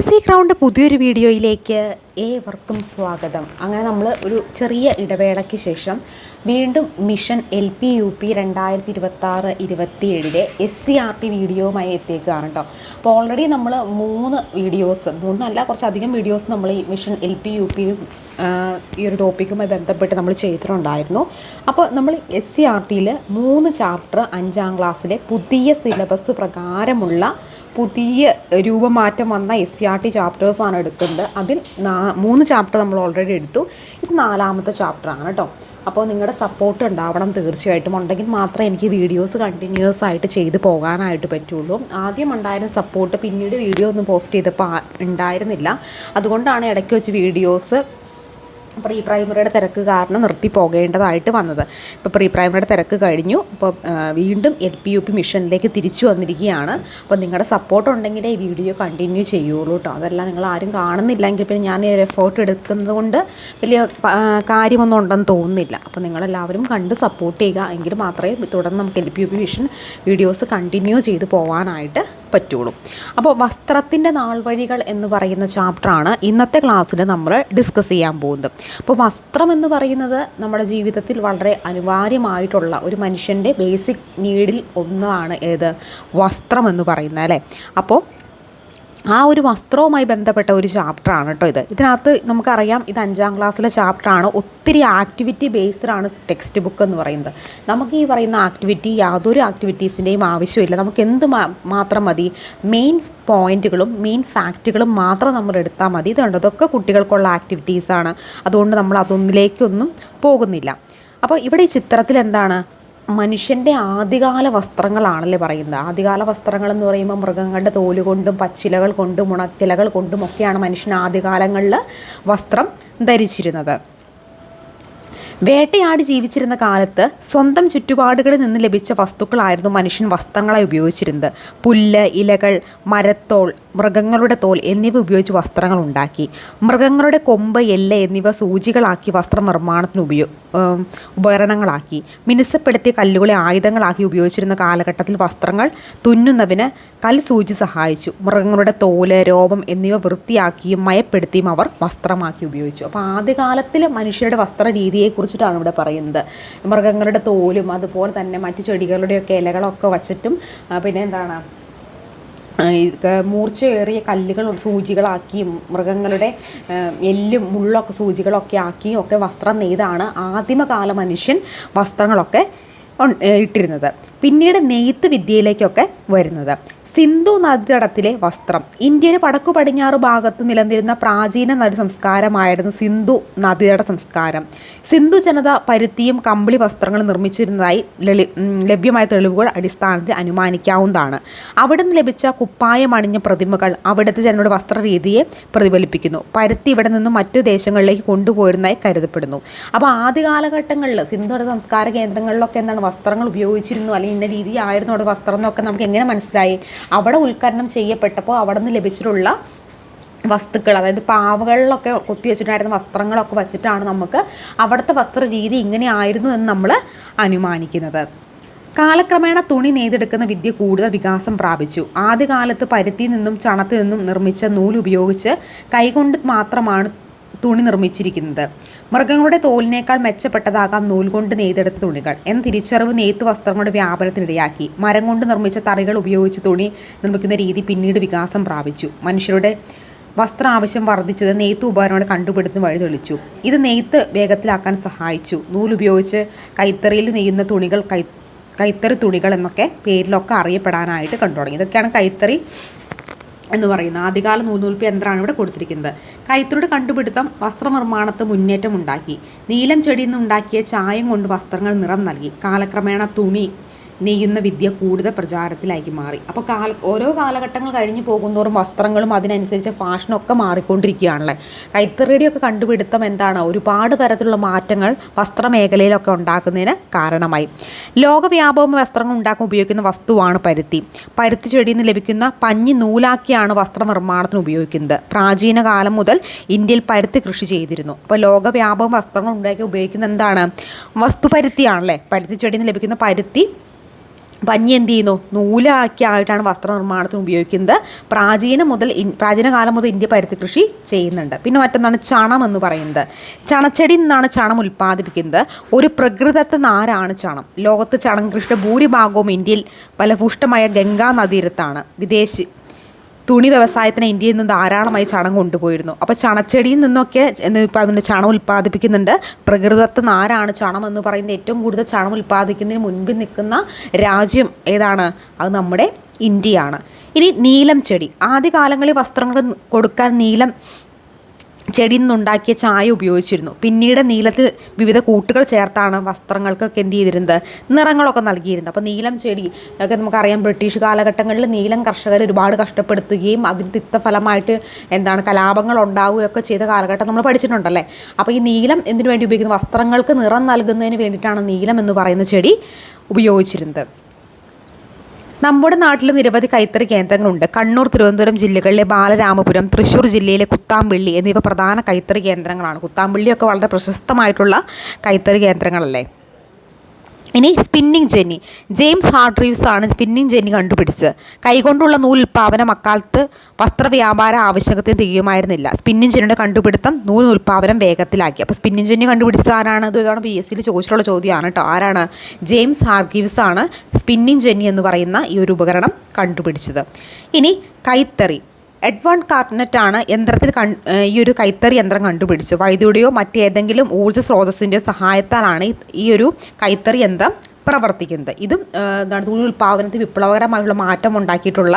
S C crowned പുതിയൊരു വീഡിയോയിലേക്ക് ഏവർക്കും സ്വാഗതം. അങ്ങനെ നമ്മൾ ഒരു ചെറിയ ഇടവേളയ്ക്ക് ശേഷം വീണ്ടും mission L P U P രണ്ടായിരത്തി ഇരുപത്താറ് ഇരുപത്തിയേഴിലെ എസ് സി ആർ ടി വീഡിയോയുമായി എത്തിയേക്കുകയാണ് കേട്ടോ അപ്പോൾ ഓൾറെഡി നമ്മൾ മൂന്ന് വീഡിയോസ് മൂന്നല്ല കുറച്ചധികം വീഡിയോസ് നമ്മൾ ഈ mission L P U P ഈ ഒരു ടോപ്പിക്കുമായി ബന്ധപ്പെട്ട് നമ്മൾ ചെയ്തിട്ടുണ്ടായിരുന്നു. അപ്പോൾ നമ്മൾ എസ് സി ആർ ടിയിൽ മൂന്ന് ചാപ്റ്റർ അഞ്ചാം ക്ലാസ്സിലെ പുതിയ സിലബസ് പ്രകാരമുള്ള പുതിയ രൂപമാറ്റം വന്ന എസ് സി ആർ ടി ചാപ്റ്റേഴ്സാണ് എടുക്കുന്നത്. അതിൽ മൂന്ന് ചാപ്റ്റർ നമ്മൾ ഓൾറെഡി എടുത്തു. ഇത് നാലാമത്തെ ചാപ്റ്ററാണ് കേട്ടോ. അപ്പോൾ നിങ്ങളുടെ സപ്പോർട്ട് ഉണ്ടാവണം തീർച്ചയായിട്ടും. ഉണ്ടെങ്കിൽ മാത്രമേ എനിക്ക് വീഡിയോസ് കണ്ടിന്യൂസ് ആയിട്ട് ചെയ്ത് പോകാനായിട്ട് പറ്റുള്ളൂ. ആദ്യം ഉണ്ടായിരുന്ന സപ്പോർട്ട് പിന്നീട് വീഡിയോ ഒന്നും പോസ്റ്റ് ചെയ്തപ്പോൾ ഉണ്ടായിരുന്നില്ല. അതുകൊണ്ടാണ് ഇടയ്ക്ക് വെച്ച് വീഡിയോസ് പ്രീ പ്രൈമറിയുടെ തിരക്ക് കാരണം നിർത്തി പോകേണ്ടതായിട്ട് വന്നത്. ഇപ്പോൾ പ്രീ പ്രൈമറിയുടെ തിരക്ക് കഴിഞ്ഞു. ഇപ്പോൾ വീണ്ടും എൽ പി യു പി മിഷനിലേക്ക് തിരിച്ചു വന്നിരിക്കുകയാണ്. അപ്പോൾ നിങ്ങളുടെ സപ്പോർട്ട് ഉണ്ടെങ്കിലേ ഈ വീഡിയോ കണ്ടിന്യൂ ചെയ്യുള്ളൂ കേട്ടോ അതല്ല നിങ്ങൾ ആരും കാണുന്നില്ലെങ്കിൽ പിന്നെ ഞാൻ ഈ ഒരു എഫേർട്ട് എടുക്കുന്നത് കൊണ്ട് വലിയ കാര്യമൊന്നും ഉണ്ടെന്ന് തോന്നുന്നില്ല. അപ്പോൾ നിങ്ങളെല്ലാവരും കണ്ട് സപ്പോർട്ട് ചെയ്യുക. എങ്കിൽ മാത്രമേ തുടർന്ന് നമുക്ക് L P U P mission videos continue ചെയ്ത് പോകാനായിട്ട് പറ്റുള്ളൂ. അപ്പോൾ വസ്ത്രത്തിന്റെ നാൾവഴികൾ എന്ന് പറയുന്ന ചാപ്റ്ററാണ് ഇന്നത്തെ ക്ലാസ്സിൽ നമ്മൾ ഡിസ്കസ് ചെയ്യാൻ പോകുന്നത്. അപ്പോൾ വസ്ത്രം എന്ന് പറയുന്നത് നമ്മുടെ ജീവിതത്തിൽ വളരെ അനിവാര്യമായിട്ടുള്ള ഒരു മനുഷ്യന്റെ ബേസിക് നീഡിൽ ഒന്നാണ് ഏത്? വസ്ത്രം എന്ന് പറയുന്നത് അല്ലേ? അപ്പോൾ ആ ഒരു വസ്ത്രവുമായി ബന്ധപ്പെട്ട ഒരു ചാപ്റ്ററാണ് കേട്ടോ ഇത്. ഇതിനകത്ത് നമുക്കറിയാം ഇത് അഞ്ചാം ക്ലാസ്സിലെ ചാപ്റ്ററാണ്. ഒത്തിരി ആക്ടിവിറ്റി ബേസ്ഡാണ് ടെക്സ്റ്റ് ബുക്ക് എന്ന് പറയുന്നത്. നമുക്ക് ഈ പറയുന്ന ആക്ടിവിറ്റി യാതൊരു ആക്ടിവിറ്റീസിന്റെയും ആവശ്യമില്ല. നമുക്ക് എന്ത് മാത്രം മതി. മെയിൻ പോയിന്റുകളും മെയിൻ ഫാക്റ്റുകളും മാത്രം നമ്മൾ എടുത്താൽ മതി. ഇതുണ്ട്. അതൊക്കെ കുട്ടികൾക്കുള്ള ആക്ടിവിറ്റീസാണ്. അതുകൊണ്ട് നമ്മൾ അതൊന്നിലേക്കൊന്നും പോകുന്നില്ല. അപ്പോൾ ഇവിടെ ഈ ചിത്രത്തിൽ എന്താണ്? മനുഷ്യന്റെ ആദ്യകാല വസ്ത്രങ്ങളാണല്ലേ പറയുന്നത്. ആദ്യകാല വസ്ത്രങ്ങൾ എന്ന് പറയുമ്പോൾ മൃഗങ്ങളുടെ തോൽ കൊണ്ടും പച്ചിലകൾ കൊണ്ടും ഉണക്കിലകൾ കൊണ്ടും ഒക്കെയാണ് മനുഷ്യൻ ആദ്യകാലങ്ങളിൽ വസ്ത്രം ധരിച്ചിരുന്നത്. വേട്ടയാടി ജീവിച്ചിരുന്ന കാലത്ത് സ്വന്തം ചുറ്റുപാടുകളിൽ നിന്ന് ലഭിച്ച വസ്തുക്കളായിരുന്നു മനുഷ്യൻ വസ്ത്രങ്ങളായി ഉപയോഗിച്ചിരുന്നത്. പുല്ല് ഇലകൾ മരത്തോൾ മൃഗങ്ങളുടെ തോൽ എന്നിവ ഉപയോഗിച്ച് വസ്ത്രങ്ങൾ ഉണ്ടാക്കി. മൃഗങ്ങളുടെ കൊമ്പ് എല്ല എന്നിവ സൂചികളാക്കി വസ്ത്രനിർമ്മാണത്തിന് ഉപയോ ഉപകരണങ്ങളാക്കി. മിനുസപ്പെടുത്തിയ കല്ലുകളെ ആയുധങ്ങളാക്കി ഉപയോഗിച്ചിരുന്ന കാലഘട്ടത്തിൽ വസ്ത്രങ്ങൾ തുന്നുന്നതിന് കൽസൂചി സഹായിച്ചു. മൃഗങ്ങളുടെ തോൽ രോമം എന്നിവ വൃത്തിയാക്കിയും മയപ്പെടുത്തിയും അവർ വസ്ത്രമാക്കി ഉപയോഗിച്ചു. അപ്പോൾ ആദ്യകാലത്തിൽ മനുഷ്യരുടെ വസ്ത്ര ഇവിടെ പറയുന്നത്. മൃഗങ്ങളുടെ തോലും അതുപോലെ തന്നെ മറ്റു ചെടികളുടെയൊക്കെ ഇലകളൊക്കെ വച്ചിട്ടും പിന്നെ എന്താണ് മൂർച്ചയേറിയ കല്ലുകൾ സൂചികളാക്കിയും മൃഗങ്ങളുടെ എല്ലും മുള്ളൊക്കെ സൂചികളൊക്കെ ആക്കിയും ഒക്കെ വസ്ത്രം നെയ്താണ് ആദിമകാല മനുഷ്യൻ വസ്ത്രങ്ങളൊക്കെ ഇട്ടിരുന്നത്. പിന്നീട് നെയ്ത്ത് വിദ്യയിലേക്കൊക്കെ വരുന്നത്. സിന്ധു നദീതടത്തിലെ വസ്ത്രം. ഇന്ത്യയുടെ വടക്കു പടിഞ്ഞാറ് ഭാഗത്ത് നിലനിന്നിരുന്ന പ്രാചീന നദി സംസ്കാരമായിരുന്നു സിന്ധു നദീതട സംസ്കാരം. സിന്ധു ജനത പരുത്തിയും കമ്പിളി വസ്ത്രങ്ങൾ നിർമ്മിച്ചിരുന്നതായി ലഭ്യമായ തെളിവുകൾ അടിസ്ഥാനത്തിൽ അനുമാനിക്കാവുന്നതാണ്. അവിടെ നിന്ന് ലഭിച്ച കുപ്പായം അണിഞ്ഞ പ്രതിമകൾ അവിടുത്തെ ജനങ്ങളുടെ വസ്ത്രരീതിയെ പ്രതിഫലിപ്പിക്കുന്നു. പരുത്തി ഇവിടെ നിന്നും മറ്റു ദേശങ്ങളിലേക്ക് കൊണ്ടുപോയിരുന്നതായി കരുതപ്പെടുന്നു. അപ്പോൾ ആദ്യ കാലഘട്ടങ്ങളിൽ സിന്ധു സംസ്കാര കേന്ദ്രങ്ങളിലൊക്കെ എന്താണ് വസ്ത്രങ്ങൾ ഉപയോഗിച്ചിരുന്നു അല്ലെങ്കിൽ ഇന്ന രീതി ആയിരുന്നു അവിടെ വസ്ത്രം എന്നൊക്കെ നമുക്ക് എങ്ങനെ മനസ്സിലായി? അവിടെ ഉൽക്കരണം ചെയ്യപ്പെട്ടപ്പോൾ അവിടെ നിന്ന് ലഭിച്ചിട്ടുള്ള വസ്തുക്കൾ അതായത് പാവകളിലൊക്കെ കൊത്തി വെച്ചിട്ടുണ്ടായിരുന്ന വസ്ത്രങ്ങളൊക്കെ വച്ചിട്ടാണ് നമുക്ക് അവിടുത്തെ വസ്ത്ര രീതി ഇങ്ങനെ ആയിരുന്നു എന്ന് നമ്മൾ അനുമാനിക്കുന്നത്. കാലക്രമേണ തുണി നെയ്തെടുക്കുന്ന വിദ്യ കൂടുതൽ വികാസം പ്രാപിച്ചു. ആദ്യകാലത്ത് പരുത്തി നിന്നും ചണത്തിൽ നിന്നും നിർമ്മിച്ച നൂലുപയോഗിച്ച് കൈകൊണ്ട് മാത്രമാണ് തുണി നിർമ്മിച്ചിരിക്കുന്നത്. മൃഗങ്ങളുടെ തോലിനേക്കാൾ മെച്ചപ്പെട്ടതാകാം നൂൽ കൊണ്ട് നെയ്തെടുത്ത തുണികൾ. എന്ന തിരിച്ചറിവ് നെയ്ത്ത് വസ്ത്രങ്ങളുടെ വ്യാപനത്തിനിടയാക്കി. മരം കൊണ്ട് നിർമ്മിച്ച തറികൾ ഉപയോഗിച്ച് തുണി നിർമ്മിക്കുന്ന രീതി പിന്നീട് വികാസം പ്രാപിച്ചു. മനുഷ്യരുടെ വസ്ത്ര ആവശ്യം വർദ്ധിച്ചത് നെയ്ത്ത് ഉപകരണങ്ങൾ കണ്ടുപിടുത്തുന്ന വഴി തെളിച്ചു. ഇത് നെയ്ത്ത് വേഗത്തിലാക്കാൻ സഹായിച്ചു. നൂൽ ഉപയോഗിച്ച് കൈത്തറിയിൽ നെയ്യുന്ന തുണികൾ കൈ കൈത്തറി തുണികൾ എന്നൊക്കെ പേരിലൊക്കെ അറിയപ്പെടാനായിട്ട് കണ്ടു തുടങ്ങി ഇതൊക്കെയാണ് കൈത്തറി എന്ന് പറയുന്ന ആദ്യകാല നൂൽനൂൽപ്പ് യന്ത്രമാണ് ഇവിടെ കൊടുത്തിരിക്കുന്നത്. കൈത്തറിയുടെ കണ്ടുപിടുത്തം വസ്ത്രനിർമ്മാണത്ത് മുന്നേറ്റം ഉണ്ടാക്കി നീലം ചെടിയിൽ നിന്നുണ്ടാക്കിയ ചായം കൊണ്ട് വസ്ത്രങ്ങൾ നിറം നൽകി. കാലക്രമേണ തുണി നെയ്യുന്ന വിദ്യ കൂടുതൽ പ്രചാരത്തിലാക്കി മാറി. അപ്പോൾ കാല ഓരോ കാലഘട്ടങ്ങൾ കഴിഞ്ഞ് പോകുന്നോറും വസ്ത്രങ്ങളും അതിനനുസരിച്ച് ഫാഷനൊക്കെ മാറിക്കൊണ്ടിരിക്കുകയാണല്ലേ? കൈത്തറിയുടെയൊക്കെ കണ്ടുപിടുത്തം എന്താണ്? ഒരുപാട് തരത്തിലുള്ള മാറ്റങ്ങൾ വസ്ത്രമേഖലയിലൊക്കെ ഉണ്ടാക്കുന്നതിന് കാരണമായി. ലോകവ്യാപകമായ വസ്ത്രങ്ങൾ ഉണ്ടാക്കാൻ ഉപയോഗിക്കുന്ന വസ്തുവാണ് പരുത്തി. പരുത്തി ചെടിയിൽ നിന്ന് ലഭിക്കുന്ന പഞ്ഞി നൂലാക്കിയാണ് വസ്ത്രനിർമ്മാണത്തിന് ഉപയോഗിക്കുന്നത്. പ്രാചീന കാലം മുതൽ ഇന്ത്യയിൽ പരുത്തി കൃഷി ചെയ്തിരുന്നു. അപ്പോൾ ലോകവ്യാപകം വസ്ത്രങ്ങൾ ഉണ്ടാക്കി ഉപയോഗിക്കുന്ന എന്താണ്? വസ്തുപരുത്തിയാണല്ലേ? പരുത്തി ചെടിയിൽ നിന്ന് ലഭിക്കുന്ന പരുത്തി പഞ്ഞി എന്ത് ചെയ്യുന്നു? നൂലാക്കി ആയിട്ടാണ് വസ്ത്രനിർമ്മാണത്തിന് ഉപയോഗിക്കുന്നത്. പ്രാചീന മുതൽ പ്രാചീന കാലം മുതൽ ഇന്ത്യ പരുത്തി കൃഷി ചെയ്യുന്നുണ്ട്. പിന്നെ മറ്റൊന്നാണ് ചണം എന്ന് പറയുന്നത്. ചണച്ചെടി നിന്നാണ് ചണം ഉൽപ്പാദിപ്പിക്കുന്നത്. ഒരു പ്രകൃതത്തെ നാരാണ് ചണം. ലോകത്ത് ചണം കൃഷിയുടെ ഭൂരിഭാഗവും ഇന്ത്യയിൽ ഫലഭൂഷ്ടമായ ഗംഗാ നദീരത്താണ്. വിദേശി തുണി വ്യവസായത്തിന് ഇന്ത്യയിൽ നിന്ന് ധാരാളമായി ചണം കൊണ്ടുപോയിരുന്നു. അപ്പോൾ ചണച്ചെടിയിൽ നിന്നൊക്കെ ഇപ്പോൾ അതിന്റെ ചണം ഉൽപ്പാദിപ്പിക്കുന്നുണ്ട്. പ്രകൃതത്ത് നാരാണ് ചണം എന്ന് പറയുന്നത് ഏറ്റവും കൂടുതൽ ചണം ഉൽപ്പാദിക്കുന്നതിന് മുൻപിൽ നിൽക്കുന്ന രാജ്യം ഏതാണ്? അത് നമ്മുടെ ഇന്ത്യയാണ്. ഇനി നീലം ചെടി. ആദ്യകാലങ്ങളിൽ വസ്ത്രങ്ങൾ കൊടുക്കാൻ നീലം ചെടിയിൽ നിന്നുണ്ടാക്കിയ ചായ ഉപയോഗിച്ചിരുന്നു. പിന്നീട് നീലത്തിൽ വിവിധ കൂട്ടുകൾ ചേർത്താണ് വസ്ത്രങ്ങൾക്കൊക്കെ എന്ത് ചെയ്തിരുന്നത്? നിറങ്ങളൊക്കെ നൽകിയിരുന്നത്. അപ്പോൾ നീലം ചെടി ഒക്കെ നമുക്കറിയാം ബ്രിട്ടീഷ് കാലഘട്ടങ്ങളിൽ നീലം കർഷകർ ഒരുപാട് കഷ്ടപ്പെടുത്തുകയും അതിന് തിക്തഫലമായിട്ട് എന്താണ് കലാപങ്ങൾ ഉണ്ടാവുകയൊക്കെ ചെയ്ത കാലഘട്ടം നമ്മൾ പഠിച്ചിട്ടുണ്ടല്ലേ? അപ്പോൾ ഈ നീലം എന്തിനു വേണ്ടി ഉപയോഗിക്കുന്നു? വസ്ത്രങ്ങൾക്ക് നിറം നൽകുന്നതിന് വേണ്ടിയിട്ടാണ് നീലം എന്ന് പറയുന്ന ചെടി ഉപയോഗിച്ചിരുന്നത്. നമ്മുടെ നാട്ടിൽ നിരവധി കൈത്തറി കേന്ദ്രങ്ങളുണ്ട്. കണ്ണൂർ തിരുവനന്തപുരം ജില്ലകളിലെ ബാലരാമപുരം തൃശ്ശൂർ ജില്ലയിലെ കുത്താമ്പള്ളി എന്നിവ പ്രധാന കൈത്തറി കേന്ദ്രങ്ങളാണ്. കുത്താമ്പള്ളിയൊക്കെ വളരെ പ്രശസ്തമായിട്ടുള്ള കൈത്തറി കേന്ദ്രങ്ങളല്ലേ? ഇനി സ്പിന്നിങ് ജെന്നി ജെയിംസ് ഹാർഡ്രീവ്സ് ആണ് സ്പിന്നിങ് ജെന്നി കണ്ടുപിടിച്ചത്. കൈകൊണ്ടുള്ള നൂൽ ഉൽപ്പാദനം അക്കാലത്ത് വസ്ത്രവ്യാപാര ആവശ്യകത്തിന് തികയുമായിരുന്നില്ല സ്പിന്നിങ് ജെന്നിയുടെ കണ്ടുപിടുത്തം നൂൽ ഉൽപ്പാദനം വേഗത്തിലാക്കി. അപ്പോൾ സ്പിന്നിങ് ജെന്നി കണ്ടുപിടിച്ചത് ആരാണ്? ഇത് ഇതാണ് പി എസ് സിയിൽ ചോദിച്ചിട്ടുള്ള ചോദ്യമാണ് കേട്ടോ. ആരാണ്? ജെയിംസ് ഹാർഗീവ്സ് ആണ് സ്പിന്നിങ് ജെന്നി എന്ന് പറയുന്ന ഈ ഒരു ഉപകരണം കണ്ടുപിടിച്ചത്. ഇനി കൈത്തറി. എഡ്വാൺ കാർട്ടനറ്റാണ് യന്ത്രത്തിൽ കൺ ഈ ഒരു കൈത്തറി യന്ത്രം കണ്ടുപിടിച്ചു വൈദ്യുതിയോ മറ്റേതെങ്കിലും ഊർജ സ്രോതസ്സിന്റെയോ സഹായത്താലാണ് ഈ ഒരു കൈത്തറി യന്ത്രം പ്രവർത്തിക്കുന്നത്. ഇതും എന്താണ് തുണി ഉൽപ്പാദനത്തിൽ വിപ്ലവകരമായുള്ള മാറ്റം ഉണ്ടാക്കിയിട്ടുള്ള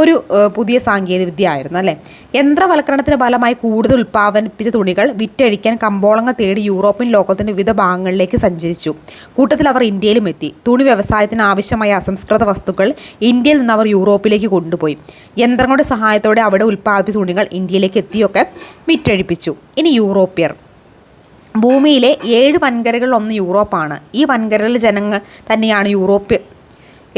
ഒരു പുതിയ സാങ്കേതിക വിദ്യ ആയിരുന്നു അല്ലേ? യന്ത്രവൽക്കരണത്തിന്റെ ഫലമായി കൂടുതൽ ഉൽപ്പാദിപ്പിച്ച തുണികൾ വിറ്റഴിക്കാൻ കമ്പോളങ്ങൾ തേടി യൂറോപ്യൻ ലോകത്തിന്റെ വിവിധ ഭാഗങ്ങളിലേക്ക് സഞ്ചരിച്ചു. കൂട്ടത്തിൽ അവർ ഇന്ത്യയിലും എത്തി. തുണി വ്യവസായത്തിന് ആവശ്യമായ അസംസ്കൃത വസ്തുക്കൾ ഇന്ത്യയിൽ നിന്ന് അവർ യൂറോപ്പിലേക്ക് കൊണ്ടുപോയി. യന്ത്രങ്ങളുടെ സഹായത്തോടെ അവിടെ ഉൽപ്പാദിപ്പിച്ച തുണികൾ ഇന്ത്യയിലേക്ക് എത്തിയൊക്കെ വിറ്റഴിപ്പിച്ചു. ഇനി യൂറോപ്യർ. ഭൂമിയിലെ ഏഴ് വൻകരകളിൽ ഒന്ന് യൂറോപ്പാണ്. ഈ വൻകരകളിൽ ജനങ്ങൾ തന്നെയാണ് യൂറോപ്പ്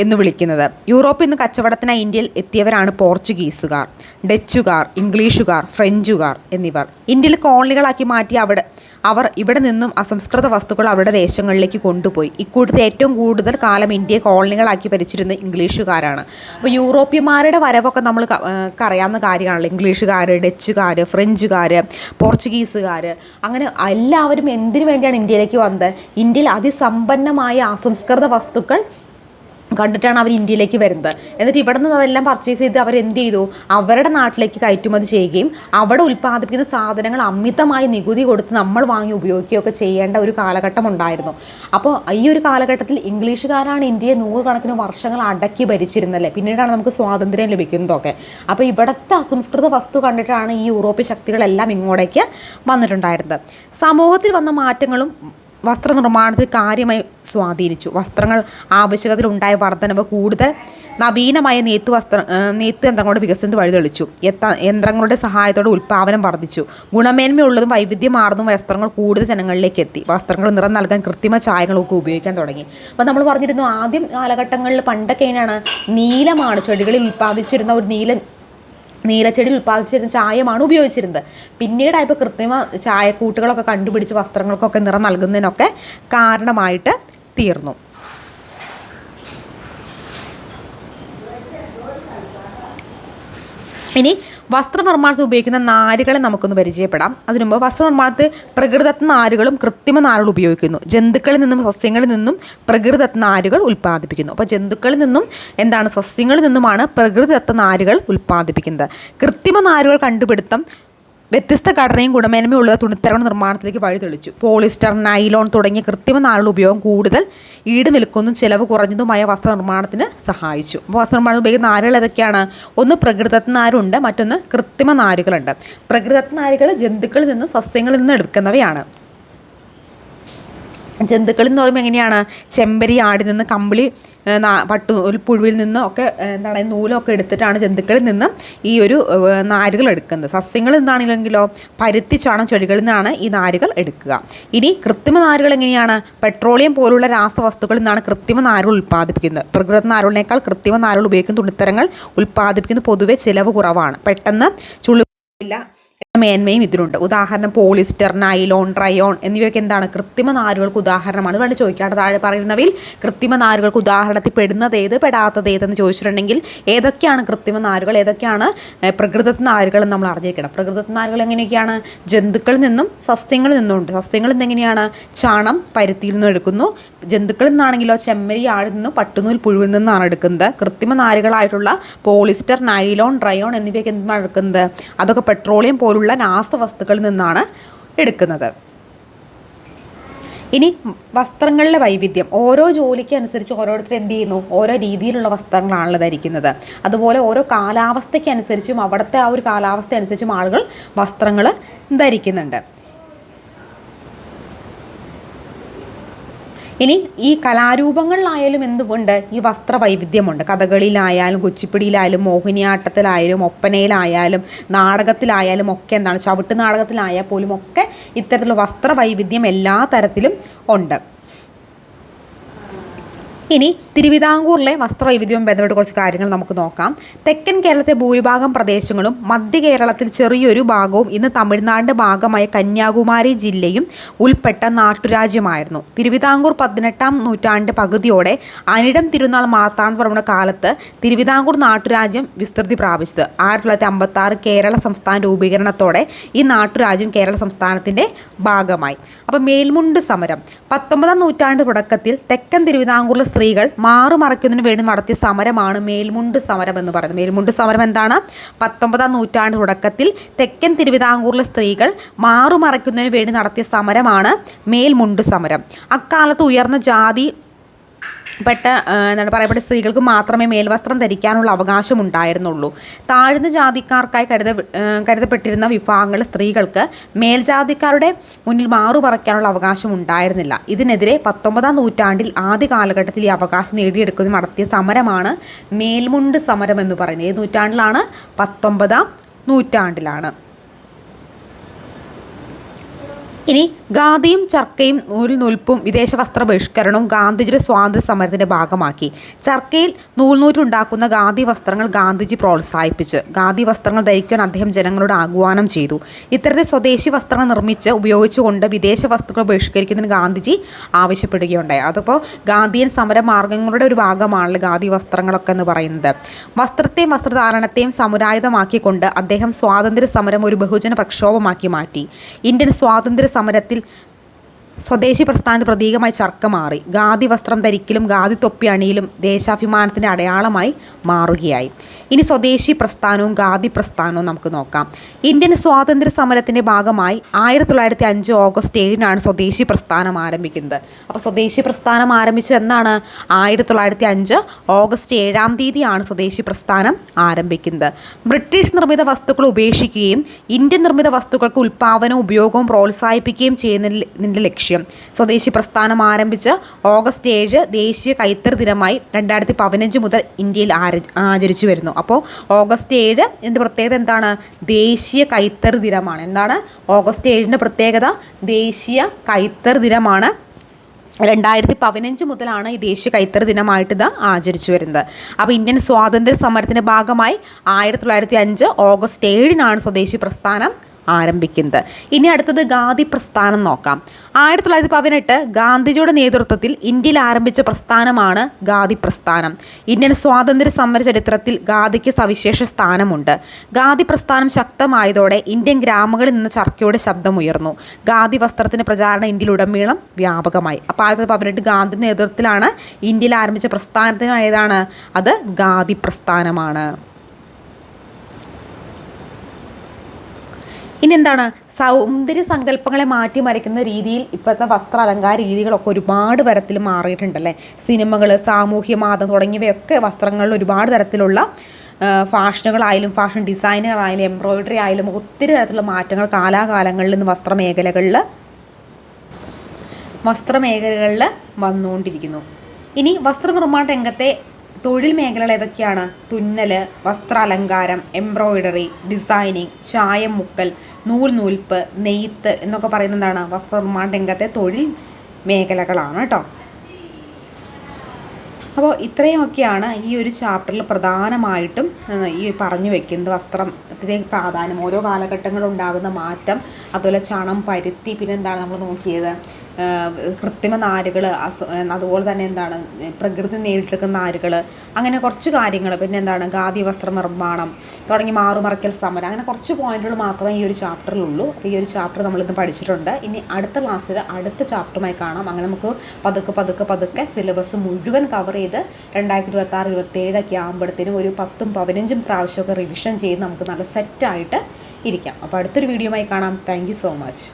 എന്ന് വിളിക്കുന്നത്. യൂറോപ്പിൽ നിന്ന് കച്ചവടത്തിനായി ഇന്ത്യയിൽ എത്തിയവരാണ് പോർച്ചുഗീസുകാർ ഡച്ചുകാർ ഇംഗ്ലീഷുകാർ ഫ്രഞ്ചുകാർ എന്നിവർ. ഇന്ത്യയിൽ കോളനികളാക്കി മാറ്റി അവിടെ അവർ ഇവിടെ നിന്നും അസംസ്കൃത വസ്തുക്കൾ അവരുടെ ദേശങ്ങളിലേക്ക് കൊണ്ടുപോയി. ഇക്കൂട്ടത്തിൽ ഏറ്റവും കൂടുതൽ കാലം ഇന്ത്യയെ കോളനികളാക്കി ഭരിച്ചിരുന്ന ഇംഗ്ലീഷുകാരാണ്. അപ്പോൾ യൂറോപ്യന്മാരുടെ വരവൊക്കെ നമ്മൾ അറിയാവുന്ന കാര്യമാണല്ലോ. ഇംഗ്ലീഷുകാർ ഡച്ചുകാർ ഫ്രഞ്ചുകാർ പോർച്ചുഗീസുകാർ. അങ്ങനെ എല്ലാവരും എന്തിനു വേണ്ടിയാണ് ഇന്ത്യയിലേക്ക് വന്നത്? ഇന്ത്യയിൽ അതിസമ്പന്നമായ അസംസ്കൃത വസ്തുക്കൾ കണ്ടിട്ടാണ് അവർ ഇന്ത്യയിലേക്ക് വരുന്നത്. എന്നിട്ട് ഇവിടെ നിന്ന് അതെല്ലാം പർച്ചേസ് ചെയ്ത് അവർ എന്ത് ചെയ്തു? അവരുടെ നാട്ടിലേക്ക് കയറ്റുമതി ചെയ്യുകയും അവിടെ ഉൽപ്പാദിപ്പിക്കുന്ന സാധനങ്ങൾ അമിതമായി നികുതി കൊടുത്ത് നമ്മൾ വാങ്ങി ഉപയോഗിക്കുകയൊക്കെ ചെയ്യേണ്ട ഒരു കാലഘട്ടം ഉണ്ടായിരുന്നു. അപ്പോൾ ഈ ഒരു കാലഘട്ടത്തിൽ ഇംഗ്ലീഷുകാരാണ് ഇന്ത്യയെ നൂറുകണക്കിന് വർഷങ്ങൾ അടക്കി ഭരിച്ചിരുന്നല്ലേ പിന്നീടാണ് നമുക്ക് സ്വാതന്ത്ര്യം ലഭിക്കുന്നതൊക്കെ. അപ്പോൾ ഇവിടുത്തെ അസംസ്കൃത വസ്തു കണ്ടിട്ടാണ് ഈ യൂറോപ്യ ശക്തികളെല്ലാം ഇങ്ങോട്ടേക്ക് വന്നിട്ടുണ്ടായിരുന്നത്. സമൂഹത്തിൽ വന്ന മാറ്റങ്ങളും വസ്ത്രനിർമ്മാണത്തിൽ കാര്യമായി സ്വാധീനിച്ചു. വസ്ത്രങ്ങൾ ആവശ്യകതയിലുണ്ടായ വർധനവ് കൂടുതൽ നവീനമായ നെയ്ത്ത് വസ്ത്ര നെയ്ത്ത് യന്ത്രങ്ങളുടെ വികസനത്തിന് വഴിതെളിച്ചു. യത്ത- യന്ത്രങ്ങളുടെ സഹായത്തോടെ ഉൽപ്പാദനം വർദ്ധിച്ചു ഗുണമേന്മയുള്ളതും വൈവിധ്യമാർന്നതും വസ്ത്രങ്ങൾ കൂടുതൽ ജനങ്ങളിലേക്ക് എത്തി. വസ്ത്രങ്ങൾ നിറം നൽകാൻ കൃത്രിമ ചായങ്ങളൊക്കെ ഉപയോഗിക്കാൻ തുടങ്ങി. അപ്പോൾ നമ്മൾ പറഞ്ഞിരുന്നു ആദ്യം കാലഘട്ടങ്ങളിൽ പണ്ടൊക്കെ എങ്ങനെയാണ്? നീലമാണ് ചെടികളിൽ ഉൽപ്പാദിച്ചിരുന്ന ഒരു നീലം നീലച്ചെടി ഉൽപ്പാദിപ്പിച്ചിരുന്ന ചായമാണ് ഉപയോഗിച്ചിരുന്നത്. പിന്നീടായപ്പോൾ കൃത്രിമ ചായക്കൂട്ടുകളൊക്കെ കണ്ടുപിടിച്ച് വസ്ത്രങ്ങൾക്കൊക്കെ നിറം നൽകുന്നതിനൊക്കെ കാരണമായിട്ട് തീർന്നു. ഇനി വസ്ത്രനിർമ്മാണത്തിൽ ഉപയോഗിക്കുന്ന നാരുകളെ നമുക്കൊന്ന് പരിചയപ്പെടാം. അതിനു മുമ്പ് വസ്ത്രനിർമ്മാണത്തിൽ പ്രകൃതിദത്ത നാരുകളും കൃത്രിമ നാരുകൾ ഉപയോഗിക്കുന്നു. ജന്തുക്കളിൽ നിന്നും സസ്യങ്ങളിൽ നിന്നും പ്രകൃതിദത്ത നാരുകൾ ഉൽപ്പാദിപ്പിക്കുന്നു. അപ്പോൾ ജന്തുക്കളിൽ നിന്നും എന്താണ് സസ്യങ്ങളിൽ നിന്നുമാണ് പ്രകൃതിദത്ത നാരുകൾ ഉൽപ്പാദിപ്പിക്കുന്നത്. കൃത്രിമ നാരുകൾ കണ്ടുപിടുത്തം വ്യത്യസ്ത ഘടനയും ഗുണമേന്മയും ഉള്ള തുണിത്തരങ്ങളുടെ നിർമ്മാണത്തിലേക്ക് വഴി തെളിച്ചു. പോളിസ്റ്റർ നൈലോൺ തുടങ്ങിയ കൃത്രിമ നാളുകളുടെ ഉപയോഗം കൂടുതൽ ഈട് നിൽക്കുന്നതും ചിലവ് കുറഞ്ഞതുമായ വസ്ത്രനിർമ്മാണത്തിന് സഹായിച്ചു. അപ്പോൾ വസ്ത്രനിർമ്മാണം ഉപയോഗിക്കുന്ന നാരുകൾ ഏതൊക്കെയാണ്? ഒന്ന് പ്രകൃതിദത്ത നാരുണ്ട് മറ്റൊന്ന് കൃത്രിമ നാരുകളുണ്ട്. പ്രകൃതിദത്ത നാരുകൾ ജന്തുക്കളിൽ നിന്ന് സസ്യങ്ങളിൽ നിന്ന് എടുക്കുന്നവയാണ്. ജന്തുക്കളിൽ എന്ന് പറയുമ്പോൾ എങ്ങനെയാണ്? ചെമ്പരി ആടിൽ നിന്ന് കമ്പിളി പട്ടു പുഴുവിൽ നിന്നും ഒക്കെ എന്താണ് നൂലൊക്കെ എടുത്തിട്ടാണ് ജന്തുക്കളിൽ നിന്നും ഈ ഒരു നാരുകൾ എടുക്കുന്നത്. സസ്യങ്ങൾ എന്താണെങ്കിലെങ്കിലോ പരുത്തി ചാണം ചെടികളിൽ നിന്നാണ് ഈ നാരുകൾ എടുക്കുക. ഇനി കൃത്രിമ നാരുകൾ എങ്ങനെയാണ്? പെട്രോളിയം പോലുള്ള രാസവസ്തുക്കളിൽ നിന്നാണ് കൃത്രിമ നാരുകൾ ഉൽപ്പാദിപ്പിക്കുന്നത്. പ്രകൃതി നാരുകളിനേക്കാൾ കൃത്രിമ നാരുകൾ ഉപയോഗിക്കുന്ന തുണിത്തരങ്ങൾ ഉൽപ്പാദിപ്പിക്കുന്ന പൊതുവെ ചിലവ് കുറവാണ്. പെട്ടെന്ന് ചുളിവില്ല മേന്മയും ഇതിലുണ്ട്. ഉദാഹരണം പോളിസ്റ്റർ നൈലോൺ ട്രയോൺ എന്നിവയൊക്കെ എന്താണ്? കൃത്രിമ നാരുകൾക്ക് ഉദാഹരണമാണ്. വേണ്ടി ചോദിക്കാണ്ട് താഴെ പറയുന്നവയിൽ കൃത്രിമ നാരുകൾക്ക് ഉദാഹരണത്തിൽ പെടുന്നത് ഏത്? പെടാത്തത് ഏതെന്ന് ചോദിച്ചിട്ടുണ്ടെങ്കിൽ ഏതൊക്കെയാണ് കൃത്രിമ നാരുകൾ? ഏതൊക്കെയാണ് പ്രകൃതത്തിൽ പ്രകൃതി നാരുകൾ നമ്മൾ അറിഞ്ഞിരിക്കണം. പ്രകൃതത്തിൽ നാരുകൾ എങ്ങനെയൊക്കെയാണ്? ജന്തുക്കളിൽ നിന്നും സസ്യങ്ങളിൽ നിന്നുണ്ട് സസ്യങ്ങളിൽ നിന്ന് എങ്ങനെയാണ്? ചാണം പരുത്തിയിൽ നിന്നും എടുക്കുന്നു. ജന്തുക്കളിൽ നിന്നാണെങ്കിലോ ചെമ്മരി ആടിൽ നിന്നും പട്ടുനൂൽ പുഴുവിൽ നിന്നാണ് എടുക്കുന്നത്. കൃത്രിമ നാരുകളായിട്ടുള്ള പോളിസ്റ്റർ നൈലോൺ ഡ്രയോൺ എന്നിവയൊക്കെ എന്താണ് എടുക്കുന്നത്? അതൊക്കെ പെട്രോളിയം പോലുള്ള രാസവസ്തുക്കളിൽ നിന്നാണ് എടുക്കുന്നത്. ഇനി വസ്ത്രങ്ങളിലെ വൈവിധ്യം. ഓരോ ജോലിക്ക് അനുസരിച്ച് ഓരോരുത്തർ എന്ത് ചെയ്യുന്നു? ഓരോ രീതിയിലുള്ള വസ്ത്രങ്ങളാണല്ലോ ധരിക്കുന്നത്. അതുപോലെ ഓരോ കാലാവസ്ഥയ്ക്ക് അനുസരിച്ചും അവിടുത്തെ ആ ഒരു കാലാവസ്ഥ അനുസരിച്ചും ആളുകൾ വസ്ത്രങ്ങൾ ധരിക്കുന്നുണ്ട്. ഇനി ഈ കലാരൂപങ്ങളിലായാലും എന്തുകൊണ്ട് ഈ വസ്ത്രവൈവിധ്യമുണ്ട്? കഥകളിയിലായാലും കുച്ചിപ്പിടിയിലായാലും മോഹിനിയാട്ടത്തിലായാലും ഒപ്പനയിലായാലും നാടകത്തിലായാലും ഒക്കെ എന്താണ്? ചവിട്ട് നാടകത്തിലായാൽ പോലും ഒക്കെ ഇത്തരത്തിലുള്ള വസ്ത്രവൈവിധ്യം എല്ലാ തരത്തിലും ഉണ്ട്. ഇനി തിരുവിതാംകൂറിലെ വസ്ത്രവൈവിധ്യവും ബന്ധപ്പെട്ട് കുറച്ച് കാര്യങ്ങൾ നമുക്ക് നോക്കാം. തെക്കൻ കേരളത്തെ ഭൂരിഭാഗം പ്രദേശങ്ങളും മധ്യ കേരളത്തിൽ ചെറിയൊരു ഭാഗവും ഇന്ന് തമിഴ്നാടിന്റെ ഭാഗമായ കന്യാകുമാരി ജില്ലയും ഉൾപ്പെട്ട നാട്ടുരാജ്യമായിരുന്നു. തിരുവിതാംകൂർ പതിനെട്ടാം നൂറ്റാണ്ട് പകുതിയോടെ അനിടം തിരുനാൾ മാർത്താണ്ഡവർമ്മയുടെ കാലത്ത് തിരുവിതാംകൂർ നാട്ടുരാജ്യം വിസ്തൃതി പ്രാപിച്ചത്. ആയിരത്തി തൊള്ളായിരത്തി അമ്പത്തി ആറ് കേരള സംസ്ഥാന രൂപീകരണത്തോടെ ഈ നാട്ടുരാജ്യം കേരള സംസ്ഥാനത്തിന്റെ ഭാഗമായി. അപ്പോൾ മേൽമുണ്ട് സമരം. പത്തൊമ്പതാം നൂറ്റാണ്ട് തുടക്കത്തിൽ തെക്കൻ തിരുവിതാംകൂറിലെ സ്ത്രീകൾ മാറുമറയ്ക്കുന്നതിന് വേണ്ടി നടത്തിയ സമരമാണ് മേൽമുണ്ട് സമരം എന്ന് പറയുന്നത്. മേൽമുണ്ട് സമരം എന്താണ്? പത്തൊമ്പതാം നൂറ്റാണ്ട് തുടക്കത്തിൽ തെക്കൻ തിരുവിതാംകൂറിലെ സ്ത്രീകൾ മാറുമറയ്ക്കുന്നതിന് വേണ്ടി നടത്തിയ സമരമാണ് മേൽമുണ്ട് സമരം. അക്കാലത്ത് ഉയർന്ന ജാതി പെട്ട എന്താണ് പറയപ്പെട്ട സ്ത്രീകൾക്ക് മാത്രമേ മേൽവസ്ത്രം ധരിക്കാനുള്ള അവകാശം ഉണ്ടായിരുന്നുള്ളൂ താഴ്ന്ന ജാതിക്കാർക്കായി കരുത കരുതപ്പെട്ടിരുന്ന വിഭാഗങ്ങൾ സ്ത്രീകൾക്ക് മേൽജാതിക്കാരുടെ മുന്നിൽ മാറു പറയ്ക്കാനുള്ള അവകാശം ഉണ്ടായിരുന്നില്ല. ഇതിനെതിരെ പത്തൊമ്പതാം നൂറ്റാണ്ടിൽ ആദ്യ കാലഘട്ടത്തിൽ ഈ അവകാശം നേടിയെടുക്കുന്ന നടത്തിയ സമരമാണ് മേൽമുണ്ട് സമരം എന്ന് പറയുന്നത്. ഏത് നൂറ്റാണ്ടിലാണ്? പത്തൊമ്പതാം നൂറ്റാണ്ടിലാണ്. ഇനി ഗാന്ധിയും ചർക്കയും നൂൽ നൂൽപ്പും വിദേശ വസ്ത്ര ബഹിഷ്കരണവും ഗാന്ധിജിയുടെ സ്വാതന്ത്ര്യ സമരത്തിന്റെ ഭാഗമാക്കി. ചർക്കയിൽ നൂൽനൂറ്റുണ്ടാക്കുന്ന ഗാന്ധി വസ്ത്രങ്ങൾ ഗാന്ധിജി പ്രോത്സാഹിപ്പിച്ച് ഗാന്ധി വസ്ത്രങ്ങൾ ധരിക്കാൻ അദ്ദേഹം ജനങ്ങളോട് ആഹ്വാനം ചെയ്തു. ഇത്തരത്തിൽ സ്വദേശി വസ്ത്രങ്ങൾ നിർമ്മിച്ച് ഉപയോഗിച്ചുകൊണ്ട് വിദേശ വസ്തുക്കൾ ബഹിഷ്കരിക്കുന്നതിന് ഗാന്ധിജി ആവശ്യപ്പെടുകയുണ്ടായി. അതിപ്പോൾ ഗാന്ധിയൻ സമര മാർഗങ്ങളുടെ ഒരു ഭാഗമാണല്ലോ ഗാന്ധി വസ്ത്രങ്ങളൊക്കെ എന്ന് പറയുന്നത്. വസ്ത്രത്തെയും വസ്ത്രധാരണത്തെയും സമുരായുധമാക്കിക്കൊണ്ട് അദ്ദേഹം സ്വാതന്ത്ര്യ സമരം ഒരു ബഹുജന പ്രക്ഷോഭമാക്കി മാറ്റി. ഇന്ത്യൻ സ്വാതന്ത്ര്യ സമരത്തിൽ സ്വദേശി പ്രസ്ഥാനത്ത് പ്രതീകമായി ചർക്ക മാറി. ഖാദി വസ്ത്രം ധരിക്കലും ഖാദി തൊപ്പി അണിയിലും ദേശാഭിമാനത്തിന്റെ അടയാളമായി മാറുകയായി. ഇനി സ്വദേശി പ്രസ്ഥാനവും ഖാദി പ്രസ്ഥാനവും നമുക്ക് നോക്കാം. ഇന്ത്യൻ സ്വാതന്ത്ര്യ സമരത്തിന്റെ ഭാഗമായി ആയിരത്തി തൊള്ളായിരത്തി അഞ്ച് ഓഗസ്റ്റ് ഏഴിനാണ് സ്വദേശി പ്രസ്ഥാനം ആരംഭിക്കുന്നത്. അപ്പോൾ സ്വദേശി പ്രസ്ഥാനം ആരംഭിച്ചത് എന്നാണ്? ആയിരത്തി തൊള്ളായിരത്തി അഞ്ച് ഓഗസ്റ്റ് ഏഴാം തീയതിയാണ് സ്വദേശി പ്രസ്ഥാനം ആരംഭിക്കുന്നത്. ബ്രിട്ടീഷ് നിർമ്മിത വസ്തുക്കൾ ഉപേക്ഷിക്കുകയും ഇന്ത്യൻ നിർമ്മിത വസ്തുക്കൾക്ക് ഉൽപ്പാദനവും ഉപയോഗവും പ്രോത്സാഹിപ്പിക്കുകയും ചെയ്യുന്നതിന്റെ ലക്ഷ്യം. സ്വദേശി പ്രസ്ഥാനം ആരംഭിച്ച് ഓഗസ്റ്റ് ഏഴ് ദേശീയ കൈത്തറി ദിനമായി രണ്ടായിരത്തി പതിനഞ്ച് മുതൽ ഇന്ത്യയിൽ ആചരിച്ചു വരുന്നു. അപ്പോൾ ഓഗസ്റ്റ് ഏഴ് ഇതിന്റെ പ്രത്യേകത എന്താണ്? ദേശീയ കൈത്തറി ദിനമാണ്. എന്താണ്? ഓഗസ്റ്റ് ഏഴിന്റെ പ്രത്യേകത ദേശീയ കൈത്തറി ദിനമാണ്. രണ്ടായിരത്തി പതിനഞ്ച് മുതലാണ് ഈ ദേശീയ കൈത്തറി ദിനമായിട്ട് ഇത് ആചരിച്ചു വരുന്നത്. അപ്പോൾ ഇന്ത്യൻ സ്വാതന്ത്ര്യ സമരത്തിന്റെ ഭാഗമായി ആയിരത്തി തൊള്ളായിരത്തി അഞ്ച് ഓഗസ്റ്റ് ഏഴിനാണ് സ്വദേശി പ്രസ്ഥാനം ആരംഭിക്കുന്നത്. ഇനി അടുത്തത് ഗാന്ധി പ്രസ്ഥാനം നോക്കാം. ആയിരത്തി തൊള്ളായിരത്തി പതിനെട്ട് ഗാന്ധിജിയുടെ നേതൃത്വത്തിൽ ഇന്ത്യയിൽ ആരംഭിച്ച പ്രസ്ഥാനമാണ് ഗാന്ധി പ്രസ്ഥാനം. ഇന്ത്യൻ സ്വാതന്ത്ര്യ സമര ചരിത്രത്തിൽ ഗാന്ധിക്ക് സവിശേഷ സ്ഥാനമുണ്ട്. ഗാന്ധി പ്രസ്ഥാനം ശക്തമായതോടെ ഇന്ത്യൻ ഗ്രാമങ്ങളിൽ നിന്ന് ചർക്കയുടെ ശബ്ദമുയർന്നു. ഗാന്ധി വസ്ത്രത്തിന് പ്രചാരണം ഇന്ത്യയിലുടനീളം വ്യാപകമായി. അപ്പോൾ ആയിരത്തി തൊള്ളായിരത്തി പതിനെട്ട് ഗാന്ധി നേതൃത്വത്തിലാണ് ഇന്ത്യയിൽ ആരംഭിച്ച പ്രസ്ഥാനത്തിനായതാണ് അത് ഗാന്ധി പ്രസ്ഥാനമാണ്. ഇനി എന്താണ് സൗന്ദര്യ സങ്കല്പങ്ങളെ മാറ്റിമറിക്കുന്ന രീതിയിൽ ഇപ്പോഴത്തെ വസ്ത്ര അലങ്കാര രീതികളൊക്കെ ഒരുപാട് തരത്തിൽ മാറിയിട്ടുണ്ടല്ലേ? സിനിമകൾ സാമൂഹ്യ മാതം തുടങ്ങിയവയൊക്കെ വസ്ത്രങ്ങളിൽ ഒരുപാട് തരത്തിലുള്ള ഫാഷനുകളായാലും ഫാഷൻ ഡിസൈനുകളായാലും എംബ്രോയിഡറി ആയാലും ഒത്തിരി തരത്തിലുള്ള മാറ്റങ്ങൾ കാലാകാലങ്ങളിൽ നിന്ന് വസ്ത്രമേഖലകളിൽ വസ്ത്രമേഖലകളിൽ വന്നുകൊണ്ടിരിക്കുന്നു. ഇനി വസ്ത്രനിർമ്മാണ രംഗത്തെ തൊഴിൽ മേഖലകൾ ഏതൊക്കെയാണ്? തുന്നൽ വസ്ത്രാലങ്കാരം എംബ്രോയിഡറി ഡിസൈനിങ് ചായം മുക്കൽ നൂൽ നൂൽപ്പ് നെയ്ത്ത് എന്നൊക്കെ പറയുന്ന എന്താണ് വസ്ത്രനിർമ്മാണ രംഗത്തെ തൊഴിൽ മേഖലകളാണ് കേട്ടോ. അപ്പോൾ ഇത്രയുമൊക്കെയാണ് ഈ ഒരു ചാപ്റ്ററിൽ പ്രധാനമായിട്ടും ഈ പറഞ്ഞു വെക്കുന്നത് വസ്ത്രത്തിന്റെ പ്രാധാന്യം ഓരോ കാലഘട്ടങ്ങളിലുണ്ടാകുന്ന മാറ്റം അതുപോലെ ചണം പരുത്തി പിന്നെന്താണ് നമ്മൾ നോക്കിയത്? കൃത്രിമ നാരുകൾ അതുപോലെ തന്നെ എന്താണ് പ്രകൃതി നേരിട്ടെടുക്കുന്ന നാരുകൾ അങ്ങനെ കുറച്ച് കാര്യങ്ങൾ പിന്നെ എന്താണ് ഖാദി വസ്ത്ര നിർമ്മാണം തുടങ്ങി മാറുമറയ്ക്കൽ സമരം. അങ്ങനെ കുറച്ച് പോയിന്റുകൾ മാത്രമേ ഈ ഒരു ചാപ്റ്ററിലുള്ളൂ. അപ്പോൾ ഈ ഒരു ചാപ്റ്റർ നമ്മളിന്ന് പഠിച്ചിട്ടുണ്ട്. ഇനി അടുത്ത ക്ലാസ്സിൽ അടുത്ത ചാപ്റ്ററുമായി കാണാം. അങ്ങനെ നമുക്ക് പതുക്കെ പതുക്കെ പതുക്കെ സിലബസ് മുഴുവൻ കവർ ചെയ്ത് രണ്ടായിരത്തി ഇരുപത്തി ആറ് ഇരുപത്തി ഏഴൊക്കെ ആകുമ്പോഴത്തേനും ഒരു പത്തും പതിനഞ്ചും പ്രാവശ്യമൊക്കെ റിവിഷൻ ചെയ്ത് നമുക്ക് നല്ല സെറ്റായിട്ട് ഇരിക്കാം. അപ്പോൾ അടുത്തൊരു വീഡിയോയുമായി കാണാം. Thank so much